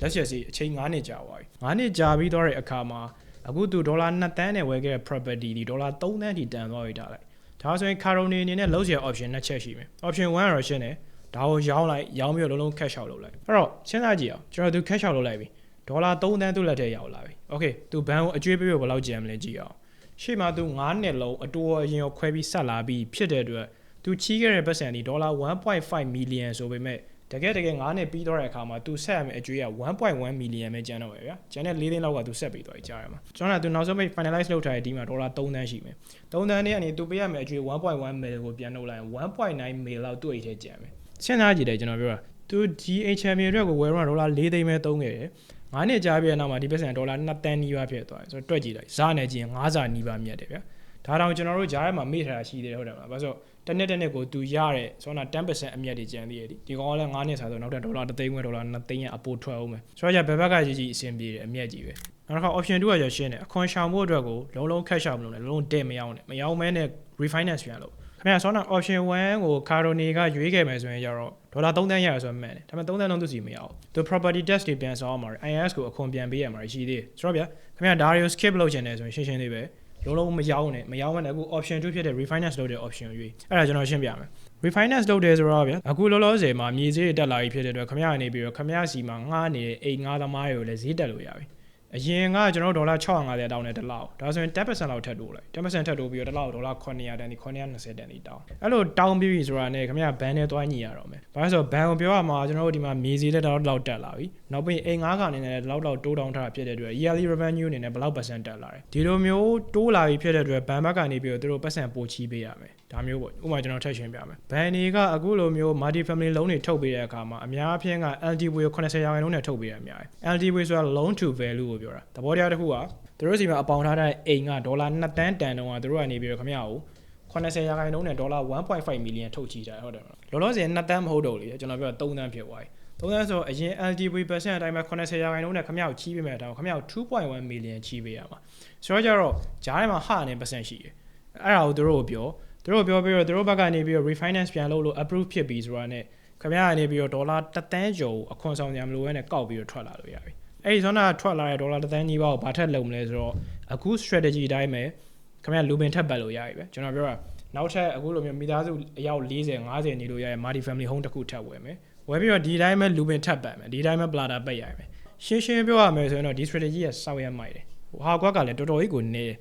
S1: လက်ချက်စီအချိန်9နှစ်ကြာသွားပြီ9နှစ်ကြာပြီးတော့တဲ့အခါမှာအခုသူဒေါ်လာ2တန်းနဲ့ဝယ်ခဲ့တဲ့ property ဒီဒေါ်လာ3တန်းထိတန်သွားပြီထားလိုက် ဒါဆိုရင် Caroni အနေနဲ့လုံးချင် option နှစ်ချက်ရှိမယ် option 1ကတော့ရှင်းတယ်ဒါကိုရောင်းလိုက်ရောင်းပြီးတော့လုံးလုံး cash out လုပ်လိုက်အဲ့တော့စဉ်းစားကြည့်အောင်ကျွန်တော်သူ cash out လုပ်လိုက်ပြီဒေါ်လာ3တန်းသူ့လက်ထဲရောက်လာပြီ okay သူဘဏ်ကိုအကျွေးပေးဖို့ဘယ်လောက်ကျန်မလဲကြည့်အောင်ရှေ့မှာသူ9နှစ်လုံးအတိုးအရင်ကိုခွဲပြီးဆက်လာပြီးဖြစ်တဲ့အတွက်သူချီးခဲ့တဲ့ပတ်စံဒီဒေါ်လာ1.5 million ဆိုပေမဲ့ တကယ်တကယ်9နှစ်ပြီးတော့တဲ့အခါမှာသူဆက်ရမယ့်အကျွေးက1.1 million ပဲကျန်တော့ပဲဗျာကျန်တဲ့4သိန်းလောက်ကသူဆက်ပြီးတော့ကြားရမှာကျွန်တော်ကသူနောက်ဆုံးပိတ် finalize လုပ်ထားတဲ့ဒီမှာဒေါ်လာ3သန်းရှိမယ်3သန်းနဲ့အနေသူပေးရမယ့်အကျွေး1.1 million ကိုပြန်လုပ်လိုက်ရင်1.9 million လောက်သူ့အိတ်ထဲကျန်မယ်စဉ်းစားကြည့်တယ်ကျွန်တော်ပြောတာသူ GHM အတွက်ကိုဝယ်ရမှာဒေါ်လာ4သိန်းပဲသုံးခဲ့တယ်9နှစ်ကြာပြီးတဲ့နောက်မှာဒီပတ်စံဒေါ်လာ2တန်းနီးပါးဖြစ်သွားတယ်ဆိုတော့တွက်ကြည့်လိုက်ဇာနဲ့ကြည့်ရင်9ဇာနီးပါးမြတ်တယ်ဗျာဒါတောင်ကျွန်တော်တို့ဂျားထဲမှာမေ့ထားတာရှိသေးတယ်ဟုတ်တယ်မလားဘာလို့ဆိုတ စ်နှစ်တစ်နှစ်ကိုသူရတဲ့ဆိုတော့10%အမြတ်တွေကျန်သေးတယ်ဒီဒီကောင်ကလည်း9နှစ်ဆိုတော့နောက်ထပ်ဒေါ်လာ3သိန်းခွဲဒေါ်လာ2သိန်းရအပိုထွက်အောင်မယ်ဆိုတော့じゃဘယ်ဘက်ကကြီးကြီးအဆင်ပြေတယ်အမြတ်ကြီးပဲနောက်တစ်ခါ option 2ကရရှင်းတယ်အခွန်ရှောင်ဖို့အတွက်ကိုလုံးလုံးခက်ရှောင်မလို့လည်းလုံးလုံးတဲ့မရောက်နဲ့မရောက်မဲနဲ့ refinance ပြန်လုပ်ခင်ဗျာဆောနာ option 1ကို Caroni ကရွေးခဲ့မယ်ဆိုရင်ကျတော့ဒေါ်လာ3သန်းရရဆိုမှန်တယ်ဒါပေမဲ့3သန်းလုံးသူစီမရအောင်သူ property tax တွေပြန်ဆောင်အောင်မှာ IRS ကိုအခွန်ပြန်ပေးရမှာရှိသေးတယ်ဆိုတော့ဗျာခင်ဗျာဒါရီကို skip လုပ်ချင်တယ်ဆိုရင်ရှင်းရှင်းလေးပဲ လုံးလုံးမရောက်နဲ့မရောက်နဲ့အခု option 2ဖြစ်တဲ့ refinance လုပ်တဲ့ option ကိုရွေးအဲ့ဒါကျွန်တော်ရှင်းပြမယ် refinance လုပ်တယ်ဆိုတော့ဗျာအခုလောလောဆယ်မှာမြေဈေးတက်လာပြီဖြစ်တဲ့အတွက်ခမရနေပြီးတော့ခမရစီမှာငှားနေတဲ့အိမ်ငှားသမားတွေကိုလည်းဈေးတက်လို့ရပြီ အရင်ကကျွန်တော်ဒေါ်လာ650တောင်းတဲ့တစ်လောက်ဒါဆိုရင်10%လောက်ထပ်တိုးလိုက်10%ထပ်တိုးပြီးတော့တစ်လောက်ဒေါ်လာ900တန်ဒီ920တန်ဒီတောင်းအဲ့လိုတောင်းပြီးပြီဆိုတာနဲ့ခမရဘန်နဲ့တွားညီရတော့မယ်ဘာလို့ဆိုတော့ဘန်ကိုပြောရမှာကျွန်တော်တို့ဒီမှာမြေဈေးလည်းတော့လောက်တက်လာပြီနောက်ပြီးအိမ်ငှားကနေလည်းလောက်လောက်တိုးတောင်းထားတာဖြစ်တဲ့အတွက် yearly revenue အနေနဲ့ဘယ်လောက် percent တက်လာတယ်ဒီလိုမျိုးတိုးလာပြီဖြစ်တဲ့အတွက်ဘန်ဘက်ကနေပြီးတော့သူတို့ပတ်စံပိုချီးပေးရမယ် ဒါမျိုးပေါ့ဥပမာကျွန်တော်ထည့်ရှင်းပြမယ်ဘန်တွေကအခုလိုမျိုး multi family loan တွေထုတ်ပေးတဲ့အခါမှာအများအပြားက LTV ကို80ရာခိုင်နှုန်းနဲ့ထုတ်ပေးရအများကြီး LTV ဆိုတာ loan to value ကိုပြောတာသဘောတရားတစ်ခုကသူတို့စီမှာအပေါင်ထားတဲ့အိမ်ကဒေါ်လာ2တန်းတန်တုန်းကသူတို့ကနေပြီးတော့ခမရကို80ရာခိုင်နှုန်းနဲ့ဒေါ်လာ1.5 million ထုတ်ချီတာဟုတ်တယ်မလားလောလောဆယ်2တန်းမဟုတ်တော့လေကျွန်တော်ပြော3တန်းဖြစ်သွားပြီ3တန်းဆိုအရင် LTV percent အတိုင်းပဲ80ရာခိုင်နှုန်းနဲ့ခမရကိုချီးပေးမယ်တောင်ခမရကို2.1 million ချီးပေးရမှာဆိုတော့ကြတော့ဂျားထဲမှာဟာနေ percent ရှိတယ်အဲ့ဒါကိုသူတို့ကိုပြော သူတို့ပြောပြီးတော့သူတို့ဘက်ကနေပြီးတော့ refinance ပြန်လုပ်လို့ approve ဖြစ်ပြီဆိုတာနဲ့ခင်ဗျားကနေပြီးတော့ဒေါ်လာ1တန်းကျော်အခွန်ဆောင်ကြမလို့ပဲနဲ့ကောက်ပြီးတော့ထွက်လာလို့ရပြီအဲ့ဒီဆိုတော့ထွက်လာတဲ့ဒေါ်လာ1တန်းကြီးပါကိုဘာထက်လုံမလဲဆိုတော့အခု strategy အတိုင်းပဲခင်ဗျားလူပင်ထပ်ပတ်လို့ရပြီပဲကျွန်တော်ပြောတာနောက်ထပ်အခုလိုမျိုးမိသားစုအယောက်40 50နေလို့ရရဲ့ multi family home တစ်ခုထပ်ဝယ်မယ်ဝယ်ပြီးတော့ဒီတိုင်းပဲလူပင်ထပ်ပတ်မယ်ဒီတိုင်းပဲ plata ပတ်ရမယ်ရှင်းရှင်းပြောရမယ်ဆိုရင်တော့ဒီ strategy ကစောက်ရမိုက်တယ်ဟာကွက်ကလည်းတော်တော်ကြီးကိုနေတယ်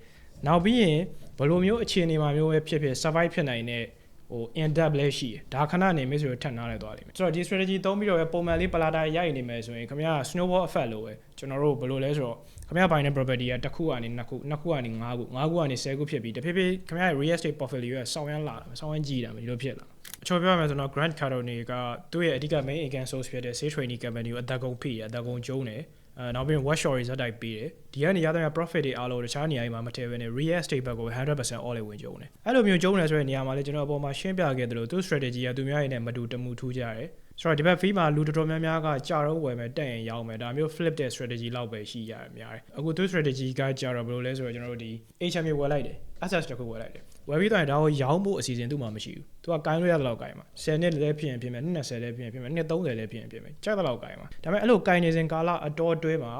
S1: နောက်ပြီးရင် ဘယ်လိုမျိုးအခြေအနေမှာမျိုးပဲဖြစ်ဖြစ် survive ဖြစ်နိုင်တဲ့ဟို in depth လည်းရှိတယ်ဒါခဏနေမယ်ဆိုတော့ထပ်နားလဲသွားလိမ့်မယ်ဆိုတော့ဒီ strategy သုံးပြီးတော့ပဲပုံမှန်လေး plata ရိုက်နေမယ်ဆိုရင်ခင်ဗျား snowball effect လို့ပဲကျွန်တော်တို့ဘယ်လိုလဲဆိုတော့ခင်ဗျားဘိုင်းတဲ့ property ကတစ်ခုကနေနှစ်ခုနှစ်ခုကနေငါးခုငါးခုကနေဆယ်ခုဖြစ်ပြီးတဖြည်းဖြည်းခင်ဗျားရဲ့ real estate portfolio ကစောင်းရမ်းလာတာစောင်းရမ်းကြီးတာဒီလိုဖြစ်လာအချို့ပြောရမယ်ဆိုတော့ Grant Cardone ကသူ့ရဲ့အဓိက main income source ဖြစ်တဲ့ Sage Training Company ကိုအသက်ကုန်ဖိရအသက်ကုန်ကျုံးတယ် အဲနောက်ပြီး watch short တွေဇက်တိုက်ပေးတယ်ဒီကနေရတဲ့ profit တွေအားလုံးတခြားနေရာတွေမှာမထည့်ဘဲနဲ့ real estate ဘက်ကို100% all in ဝင်ကျုံတယ်အဲ့လိုမျိုးကျုံတယ်ဆိုတဲ့နေရာမှာလည်းကျွန်တော်အပေါ်မှာရှင်းပြခဲ့သလိုသူ strategy ကသူများရည်နဲ့မတူတမှုထူးကြတယ်ဆိုတော့ဒီဘက် fee မှာလူတော်တော်များများကကြာတော့ဝယ်မယ်တက်ရင်ရောင်းမယ်ဒါမျိုး flip တဲ့ strategy လောက်ပဲရှိရတယ်များတယ်အခုသူ strategy ကကြာတော့ဘယ်လိုလဲဆိုတော့ကျွန်တော်တို့ဒီ HMA ဝယ်လိုက်တယ် access တစ်ခုဝယ်လိုက်တယ်ဝယ်ပြီးတော့ဒါကိုရောင်းဖို့အစီအစဉ်သူ့မှာမရှိဘူးသူကကိုင်းလို့ရတဲ့လောက်ကိုင်းမှာ10နှစ်လည်းဖြစ်ရင်ဖြစ်မယ်နှစ်20လည်းဖြစ်ရင်ဖြစ်မယ်နှစ်30လည်းဖြစ်ရင်ဖြစ်မယ်ကြိုက်တဲ့လောက်ကိုင်းမှာဒါပေမဲ့အဲ့လိုကိုင်းနေစဉ်ကာလအတော်အတွဲမှာ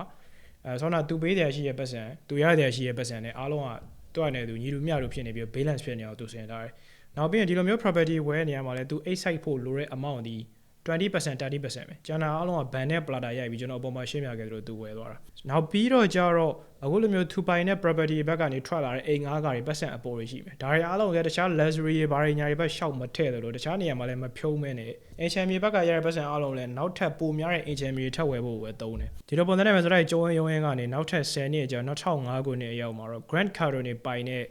S1: အဲဆောနာသူပေးတယ်ရှိရဲ့ပတ်စံသူရတယ်ရှိရဲ့ပတ်စံနဲ့အားလုံးကတွက်နေသူညီလူမျှတို့ဖြစ်နေပြီး balance ဖြစ်နေအောင်သူစင်ထားတယ်နောက်ပြီးရင်ဒီလိုမျိုး property ဝယ်နေရမှာလဲသူ8 site ဖို့လိုတဲ့ amount ဒီ 20% 30%ပဲကျန်တာအားလုံးကဘန်နဲ့ plata ရိုက်ပြီးကျွန်တော်အပေါ်မှာရှင်းပြခဲ့သလိုသူဝယ်သွားတာနောက်ပြီးတော့ကြတော့အခုလိုမျိုး two by နဲ့ property ဘက်ကနေထွက်လာတဲ့အိမ်ငါးကားတွေပတ်စံအပေါ်တွေရှိမယ်ဒါတွေအားလုံးလည်းတခြား luxury တွေဘာတွေညာတွေဘက်ရှောက်မထည့်တယ်လို့တခြားနေရာမှာလည်းမဖြုံးမဲနဲ့ HMA ဘက်ကရတဲ့ပတ်စံအားလုံးလည်းနောက်ထပ်ပိုများတဲ့ HMA ထပ်ဝယ်ဖို့ပဲသုံးတယ်ဒီလိုပုံစံနဲ့ပဲဆိုတော့ကျုံးရုံးရင်းကနေနောက်ထပ်10နှစ်ကြာ2005ခုနှစ်အရောက်မှာတော့ Grand Cardone ပိုင်တဲ့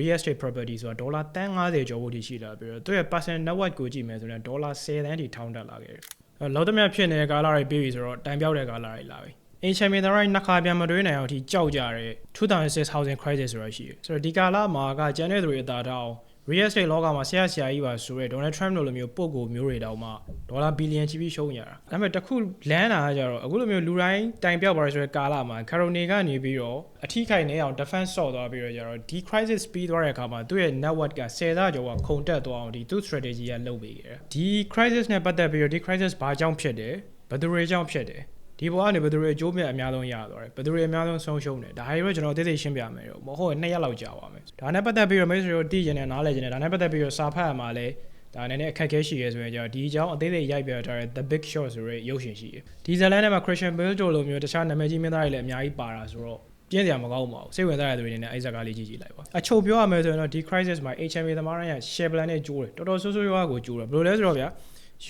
S1: real estate property ဆိုတာဒေါ်လာ350ကျော်ဖို့ထိရှိလာပြီးတော့သူရဲ့ personal network ကိုကြည့်မယ်ဆိုရင်ဒေါ်လာ10တန်းထိထောင်းတက်လာခဲ့တယ်လောက်သမျှဖြစ်နေတဲ့ကာလတွေပြီးပြီဆိုတော့တိုင်ပြောက်တဲ့ကာလတွေလာပြီအင်ချမ်မီသရိုင်းနှစ်ခါပြန်မတွေးနိုင်အောင်အထိကြောက်ကြတဲ့2006 housing crisis ဆိုတာရှိတယ်ဆိုတော့ဒီကာလမှာကကျန်တဲ့သူတွေအသာတောင်း real estate လောကမှာဆရာဆရာကြီးပါဆိုရဲ Donald Trump လိုလိုမျိုးပုံကိုမျိုးတွေတောင်မှဒေါ်လာဘီလီယံချီပြီးရှုံးရတာဒါပေမဲ့တခုလမ်းတာကကြတော့အခုလိုမျိုးလူတိုင်းတိုင်ပြောက်ပါရဆိုရဲကာလမှာ Carone ကနေပြီးတော့အထီးခိုင်နေအောင် defense ဆော့သွားပြီးတော့ကြတော့ဒီ crisis ပြီးသွားတဲ့အခါမှာသူ့ရဲ့ network က10သားကျော်ကခုန်တက်သွားအောင်ဒီသူ့ strategy ကလုပ်ပေးခဲ့တယ်ဒီ crisis နဲ့ပတ်သက်ပြီးတော့ဒီ crisis ဘာကြောင့်ဖြစ်တယ်ဘယ်သူတွေကြောင့်ဖြစ်တယ် ဒီဘောကနေဘယ်သူတွေအကျိုးမြတ်အများဆုံးရသွားတယ်ဘယ်သူတွေအများဆုံးဆုံးရှုံးတယ်ဒါတွေတော့ကျွန်တော်သိသိရှင်းပြမယ်တော့မဟုတ်ရင်နှစ်ရက်လောက်ကြာပါမယ်ဒါနဲ့ပတ်သက်ပြီးတော့မိတ်ဆွေတို့တည်ကျင်တယ်နားလည်ကျင်တယ်ဒါနဲ့ပတ်သက်ပြီးတော့စာဖတ်ရမှာလဲဒါနဲ့အခက်အခဲရှိရဲဆိုရင်ကျတော့ဒီအကြောင်းအသေးသေးရိုက်ပြထားတဲ့ The Big Short ဆိုတဲ့ရုပ်ရှင်ရှိတယ်ဒီဇလန်ထဲမှာ Christian Bale တို့လိုမျိုးတခြားနာမည်ကြီးမင်းသားတွေလည်းအများကြီးပါတာဆိုတော့ပြင်းစရာမကောင်းပါဘူးစိတ်ဝင်စားတဲ့သူတွေနဲ့အဲ့ဇာကားလေးကြည့်ကြည့်လိုက်ပါအချုပ်ပြောရမယ်ဆိုရင်တော့ဒီ crisis မှာ HMA သမားတိုင်းက share plan နဲ့ကျိုးတယ်တော်တော်ဆိုးဆိုးရွားရွားကိုကျိုးတယ်ဘယ်လိုလဲဆိုတော့ဗျာ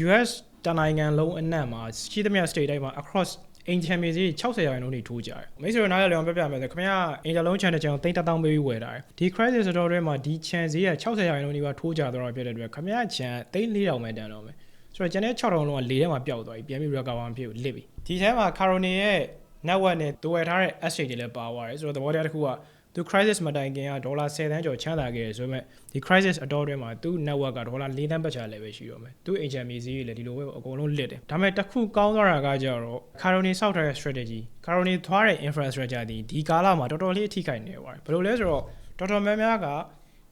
S1: US တနိုင်ငံလုံးအနက်မှာရှိသမျှ state တိုင်းမှာ across အင်ချမ်ပီယံစီ60ရာခိုင်နှုန်းထိထိုးကြတယ်မိတ်ဆွေတို့နားရလျောင်းပြပြမယ်ဆိုခင်ဗျားအင်ဂျာလုံးချန်တဲ့ချန်ကိုတိတ်တောင်းပေးပြီးဝယ်တာဒီ crisis တော်တွေမှာဒီချန်စီက60ရာခိုင်နှုန်းထိပါထိုးကြတော့ဖြစ်တဲ့အတွက်ခင်ဗျားချန်တိတ်4000ပဲတန်တော့မယ်ဆိုတော့ကျန်တဲ့6000လုံးကလေထဲမှာပျောက်သွားပြီပြန်ပြီး recover မဖြစ်ဘူးလစ်ပြီဒီထဲမှာ Carone ရဲ့ network နဲ့တူဝယ်ထားတဲ့ asset တွေလည်းပါသွားတယ်ဆိုတော့သဘောတရားတစ်ခုက သူ crisis မတိုင်ခင်ကဒေါ်လာ10တန်းကျော်ချမ်းသာခဲ့ရဆိုပေမဲ့ဒီ crisis အတော်အတွင်းမှာသူ network ကဒေါ်လာ4တန်းပတ်ချာလည်းပဲရှိတော့မယ်သူ HMA ဈေးကြီးလည်းဒီလိုပဲအကုန်လုံးလစ်တယ်ဒါပေမဲ့တစ်ခုကောင်းသွားတာကကြတော့ Caroni စောက်ထားတဲ့ strategy Caroni သွားတဲ့ infrastructure ဒီဒီကာလမှာတော်တော်လေးအထိခိုက်နေပါတယ်ဘယ်လိုလဲဆိုတော့တော်တော်များများက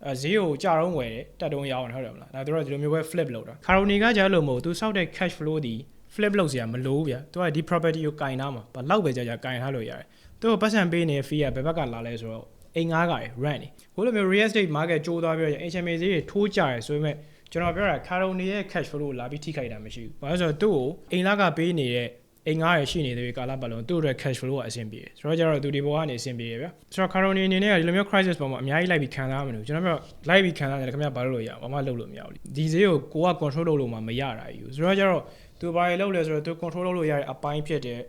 S1: အဲဈေးကိုကြတော့ဝယ်တယ်တက်တုံးရောင်းတယ်ဟုတ်တယ်မလားဒါတို့ကဒီလိုမျိုးပဲ flip လုပ်တာ Caroni ကကြားလို့မဟုတ်သူစောက်တဲ့ cash flow ဒီ flip လုပ်စရာမလိုဘူးဗျာသူကဒီ property ကိုကင်ထားမှာဘာလောက်ပဲကြာကြာကင်ထားလို့ရတယ် သူကပတ်စံပေးနေတဲ့ fee ကဘယ်ဘက်ကလာလဲဆိုတော့အိမ်ငားကရ rent နေဘို့လိုမျိုး real estate market ကျိုးသွားပြီးတော့ HMA ဈေးတွေထိုးကြရဆိုပေမဲ့ကျွန်တော်ပြောတာ Caroni ရဲ့ cash flow ကိုလာပြီးထိခိုက်တာမရှိဘူးဘာလို့ဆိုတော့သူ့ကိုအိမ်လာကပေးနေတဲ့အိမ်ငားရရှိနေတဲ့ကာလပတ်လုံးသူ့အတွက် cash flow ကအဆင်ပြေတယ်ဆိုတော့ကျတော့သူဒီဘောကနေအဆင်ပြေရဗျာဆိုတော့ Caroni အနေနဲ့ကဒီလိုမျိုး crisis ပေါ်မှာအများကြီးလိုက်ပြီးခံစားမလို့ကျွန်တော်ပြောလိုက်ပြီးခံစားတယ်ခင်ဗျာဘာလို့လို့ရအောင်ဘာမှလုပ်လို့မရဘူးဒီဈေးကိုကိုက control လုပ်လို့မှမရတာယူဆိုတော့ကျတော့သူဘာတွေလုပ်လဲဆိုတော့သူ control လုပ်လို့ရတဲ့အပိုင်းဖြစ်တဲ့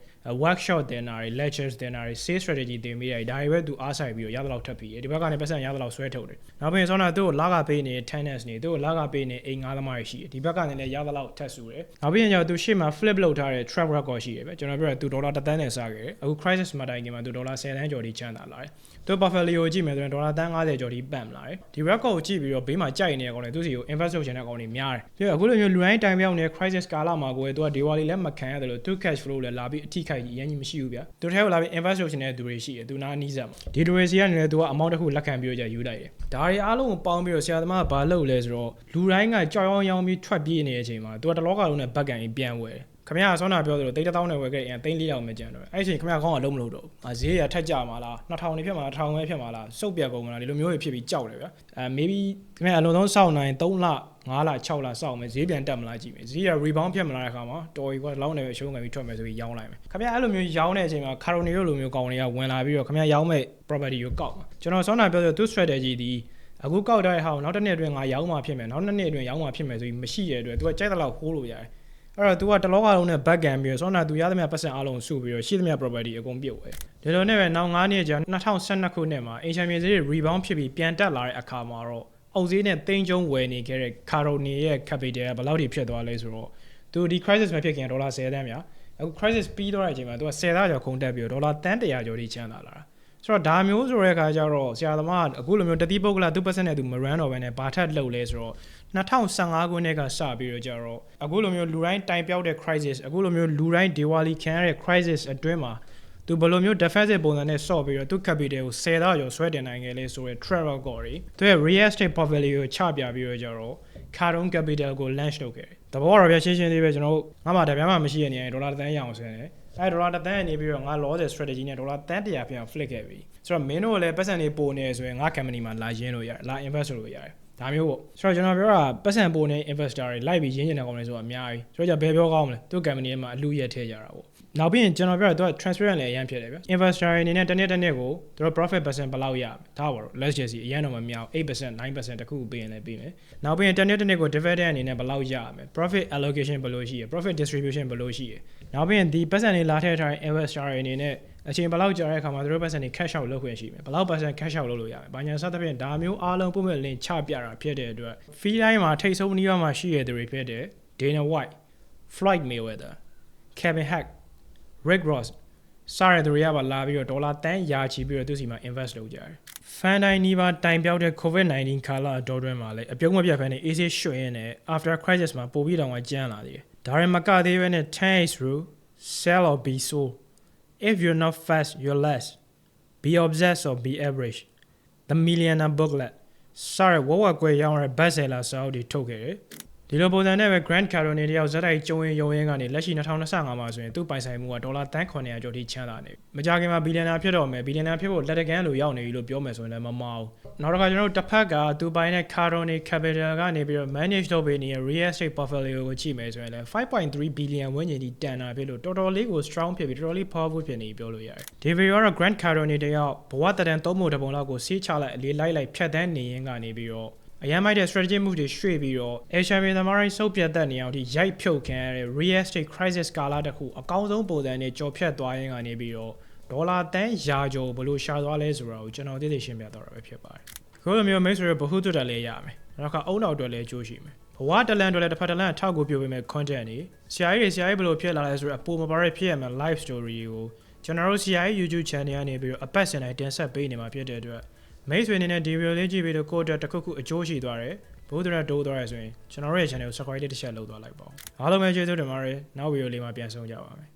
S1: workshop တင်တာတွေ lectures တင်တာတွေ sales strategy တင်ပေးရတယ်ဒါတွေပဲသူအားဆိုင်ပြီးတော့ရသလောက်ထပ်ပြီးဒီဘက်ကနေပတ်စံရသလောက်ဆွဲထုတ်တယ်နောက်ပြီးဆောင်းတာသူ့ကိုလာကပေးနေတဲ့ tenants တွေသူ့ကိုလာကပေးနေအိမ်ငါးသမားတွေရှိတယ်ဒီဘက်ကနေလည်းရသလောက်ထပ်ဆူတယ်နောက်ပြီးရင်ကျတော့သူရှေ့မှာ flip လုပ်ထားတဲ့ track record ရှိတယ်ပဲကျွန်တော်ပြောရသူဒေါ်လာတစ်သန်းနဲ့စားခဲ့တယ်အခု crisis မှာတိုင်ခင်မှာသူဒေါ်လာ10သန်းကျော်ထိချမ်းသာလာတယ်သူ portfolio ကိုကြည့်မယ်ဆိုရင်ဒေါ်လာတန်း90ကျော်ထိပန့်လာတယ်ဒီ record ကိုကြည့်ပြီးတော့ဘေးမှာကြိုက်နေတဲ့အကောင်တွေသူစီကို invest လုပ်ချင်တဲ့အကောင်တွေများတယ်ပြီးတော့အခုလိုမျိုးလူတိုင်းတိုင်ပြောင်းနေတဲ့ crisis ကာလမှာကိုယ်ကသူက Diwali လည်းမခံရတယ်လို့သူ cash flow လည်းလာပြီးအထိခိုက်ကြီးအရင်ကြီးမရှိဘူးဗျာသူထဲကိုလာပြီး invest လုပ်ချင်တဲ့သူတွေရှိတယ်သူနာနီးစပ်မှာဒီတွေစီကနေလည်းသူက amount တစ်ခုလက်ခံပြီးတော့ကြာယူလိုက်တယ်ဒါတွေအားလုံးကိုပေါင်းပြီးတော့ဆရာသမားကဘာလုပ်လဲဆိုတော့လူတိုင်းကကြောက်ရောင်းရောင်းပြီးထွက်ပြေးနေတဲ့အချိန်မှာသူကတလောကလုံးနဲ့ back ကန်ကြီးပြန်ဝယ်တယ် ခမရဆောင်းတာပြောသလိုတိတ်တောင်းနဲ့ဝယ်ခဲ့ရင်တိတ်လေးအောင်မကြံတော့အဲ့အချိန်ခမရကောင်းအောင်လုံးမလို့တော့ဘူးဈေးရထက်ကြမှာလား2000နေဖြစ်မှာ1000ပဲဖြစ်မှာလားစုပ်ပြတ်ကုန်မလားဒီလိုမျိုးတွေဖြစ်ပြီးကြောက်တယ်ဗျာအဲ maybe ခမရအလုံးဆုံးစောင့်နိုင်3လ9လ6လစောင့်မယ်ဈေးပြန်တက်မလားကြည့်မယ်ဈေးရ rebound ဖြစ်မလားတဲ့ခါမှာတော်ရီကလောင်းနေပဲရှုံးကန်ပြီးထွက်မယ်ဆိုပြီးရောင်းလိုက်မယ်ခမရအဲ့လိုမျိုးရောင်းတဲ့အချိန်မှာ Caroni လိုမျိုးကောင်တွေကဝင်လာပြီးတော့ခမရရောင်းမဲ့ property ကိုကောက်မှာကျွန်တော်ဆောင်းတာပြောသလိုသူ strategy ဒီအခုကောက်တဲ့ဟာကိုနောက်တစ်နှစ်အတွင်းငါရောင်းမှဖြစ်မယ်နောက်နှစ်နှစ်အတွင်းရောင်းမှဖြစ်မယ်ဆိုပြီးမရှိတဲ့အတွက်သူကကြိုက်တဲ့လောက်ဟိုးလို့ရတယ် အဲ့တော့ तू ကတလောကလုံးနဲ့ back end ပြီးတော့ဆောနာ तू ရသမျှပတ်စံအားလုံးစုပြီးတော့ရှိသမျှ property အကုန်ပြုတ်ဝယ်ဒီလိုနဲ့ပဲနောက်9နှစ်ကြာ2012ခုနှစ်မှာအင်ချမ်ပီယံစီး rebound ဖြစ်ပြီးပြန်တက်လာတဲ့အခါမှာတော့အုပ်စည်းနဲ့တင်းကျုံဝယ်နေခဲ့တဲ့ Caroni ရဲ့ capital ကဘယ်လောက်ထိဖြစ်သွားလဲဆိုတော့သူဒီ crisis မဖြစ်ခင်ဒေါ်လာ10တန်းဗျာအခု crisis ပြီးတော့တဲ့အချိန်မှာသူက10သားကျော်ခုန်တက်ပြီးတော့ဒေါ်လာတန်း100ကျော်ထိချမ်းသာလာတာဆိုတော့ဒါမျိုးဆိုတဲ့အခါကျတော့ဆရာသမားကအခုလိုမျိုးတတိပုဂ္ဂလသူ့ပတ်စံနဲ့သူမရန်တော့ဘဲနဲ့ဘာထက်လှုပ်လဲဆိုတော့ 2015ခုနှစ်ကစပြီးတော့ကျတော့အခုလိုမျိုးလူတိုင်းတိုင်ပြောက်တဲ့ crisis အခုလိုမျိုးလူတိုင်း Diwali ခံရတဲ့ crisis အတွင်းမှာသူဘယ်လိုမျိုး defensive ပုံစံနဲ့ဆော့ပြီးတော့သူ capital ကို10သားကျော်ဆွဲတင်နိုင်ခဲ့လဲဆိုတဲ့ track record တွေသူရဲ့ real estate portfolio ကိုချပြပြီးတော့ကျတော့ Caron Capital ကို launch လုပ်ခဲ့တယ်။တဘောတော့ဗျာရှင်းရှင်းလေးပဲကျွန်တော်တို့ငါမှတပြားမှမရှိရနေရင်ဒေါ်လာတန်းရအောင်ဆွဲတယ်။အဲဒေါ်လာတန်းနေပြီးတော့ငါ loss strategy နဲ့ဒေါ်လာတန်း100ပြန် flip ခဲ့ပြီ။ဆိုတော့မင်းတို့လည်းပတ်စံတွေပိုနေဆိုရင်ငါ company မှာလာရင်းလို့ရတယ်။လာ invest လုပ်လို့ရတယ်။ ဒါမျိုးပေါ့ဆိုတော့ကျွန်တော်ပြောတာပတ်စံပိုနေ investor တွေလိုက်ပြီးရင်းချင်တဲ့ကောင်တွေဆိုတော့အများကြီးဆိုတော့じゃဘယ်ပြောကောင်းမလဲသူ company မှာအလူရက်ထည့်ကြတာပေါ့နောက်ပြီးရင်ကျွန်တော်ပြောတာသူက transparent လည်းအရင်ဖြစ်တယ်ဗျ investor တွေအနေနဲ့တစ်နေ့တစ်နေ့ကိုသူတို့ profit percent ဘယ်လောက်ရမလဲဒါပါတော့ let's just see အရင်တော့မမြောက်8% 9%တခုပေးရင်လည်းပေးမယ်နောက်ပြီးရင်တစ်နေ့တစ်နေ့ကို dividend အနေနဲ့ဘယ်လောက်ရမလဲ profit allocation ဘယ်လိုရှိရ profit distribution ဘယ်လိုရှိရနောက်ပြီးရင်ဒီပတ်စံတွေလာထည့်ထားတဲ့ investor တွေအနေနဲ့ အချိန်ဘယ်လောက်ကြာတဲ့အခါမှာသူတို့ပတ်စံတွေ cash out လုပ်ခွင့်ရှိမယ်ဘယ်လောက်ပတ်စံ cash out လုပ်လို့ရမယ်ဘာညာစသဖြင့်ဒါမျိုးအားလုံးပုံမဲ့လင်းချပြတာဖြစ်တဲ့အတွက် fee တိုင်းမှာထိတ်ဆုံးနီးပါးမှာရှိရတဲ့တွေဖြစ်တဲ့ Dana White Floyd Mayweather Kevin Hart Rick Ross စားရတဲ့တွေကပါလာပြီးတော့ဒေါ်လာတန်းရာချီပြီးတော့သူစီမှာ invest လုပ်ကြတယ်။ fan တိုင်းနီးပါးတိုင်ပြောက်တဲ့ COVID-19 ကာလအတော်တွင်းမှာလည်းအပြုံးမပြတ်ဖက်နဲ့ AC ရွှင်ရင်းနဲ့ after crisis မှာပိုပြီးတောင်မှကျန်းလာသေးတယ်။ဒါရင်မကသေးဘဲနဲ့ 10x rule sell or be sold if you're not fast you're less be obsessed or be average the millionaire booklet စားရဝဝကွယ်ရောင်းရတဲ့ best seller စာအုပ်တွေထုတ်ခဲ့တယ်။ ဒီလိုပုံစံနဲ့ပဲ Grand Caroni တယောက်ဇက်တိုက်ကျုံရင်ယုံရင်ကနေလက်ရှိ2025မှာဆိုရင်သူ့ပိုင်ဆိုင်မှုကဒေါ်လာတန်း900ကျော်ထိချမ်းသာနေပြီ။မကြခင်မှာဘီလီယံနာဖြစ်တော့မယ်ဘီလီယံနာဖြစ်ဖို့လက်တကန်းလိုရောက်နေပြီလို့ပြောမယ်ဆိုရင်လည်းမမှားဘူး။နောက်တစ်ခါကျွန်တော်တို့တစ်ဖက်ကသူပိုင်တဲ့ Caroni Capital ကနေပြီးတော့ manage လုပ်ပေးနေတဲ့ real estate portfolio ကိုကြည့်မယ်ဆိုရင်လည်း5.3 billion ဝန်းကျင်ထိတန်တာဖြစ်လို့တော်တော်လေးကို strong ဖြစ်ပြီးတော်တော်လေး powerful ဖြစ်နေပြီပြောလို့ရတယ်။ David ကတော့ Grand Caroni တယောက်ဘဝတရံသုံးပုံတစ်ပုံလောက်ကိုစီးချလိုက်အလေးလိုက်လိုက်ဖြတ်တန်းနေရင်းကနေပြီးတော့ အရန်မိုက်တဲ့ strategy move တွေရွှေ့ပြီးတော့ Asia ပြည်သမားတွေစုပ်ပြတ်သက်နေအောင်ဒီရိုက်ဖြုတ်ခံရတဲ့ real estate crisis ကာလတစ်ခုအကောင်းဆုံးပုံစံနဲ့ကြော်ဖြတ်သွားရင်းကနေပြီးတော့ဒေါ်လာတန်းရာကျော်ဘလို့ရှာသွားလဲဆိုတာကိုကျွန်တော်သိသိရှင်းပြတော့တာပဲဖြစ်ပါတယ်။ခုလိုမျိုးမိတ်ဆွေတွေဘ ഹു တွတ်တယ်လည်းရမယ်။နောက်ကအုံနောက်အတွက်လည်းကြိုးရှိမယ်။ဘဝတလန်တွေလည်းတစ်ဖက်တလန်အထောက်ကိုပြုပေးမဲ့ content တွေဆရာကြီးတွေဆရာကြီးဘလို့ဖြစ်လာလဲဆိုတော့အပေါ်မပါရဖြစ်ရမယ် live story ကိုကျွန်တော်တို့ CIA YouTube channel ကနေပြီးတော့အပတ်စဉ်တိုင်းတင်ဆက်ပေးနေမှာဖြစ်တဲ့အတွက် မိတ်ဆွေအနေနဲ့ဒီဗီဒီယိုလေးကြည့်ပြီးတော့ကိုယ့်အတွက်တစ်ခုခုအကျိုးရှိသွားတယ်ဘိုးတို့တိုးသွားရဆိုရင်ကျွန်တော်တို့ရဲ့ channel ကို subscribe လေးတစ်ချက်လုပ်သွားလိုက်ပါဦးအားလုံးပဲကျေးဇူးတင်ပါတယ်နောက်ဗီဒီယိုလေးမှာပြန်ဆုံကြပါမယ်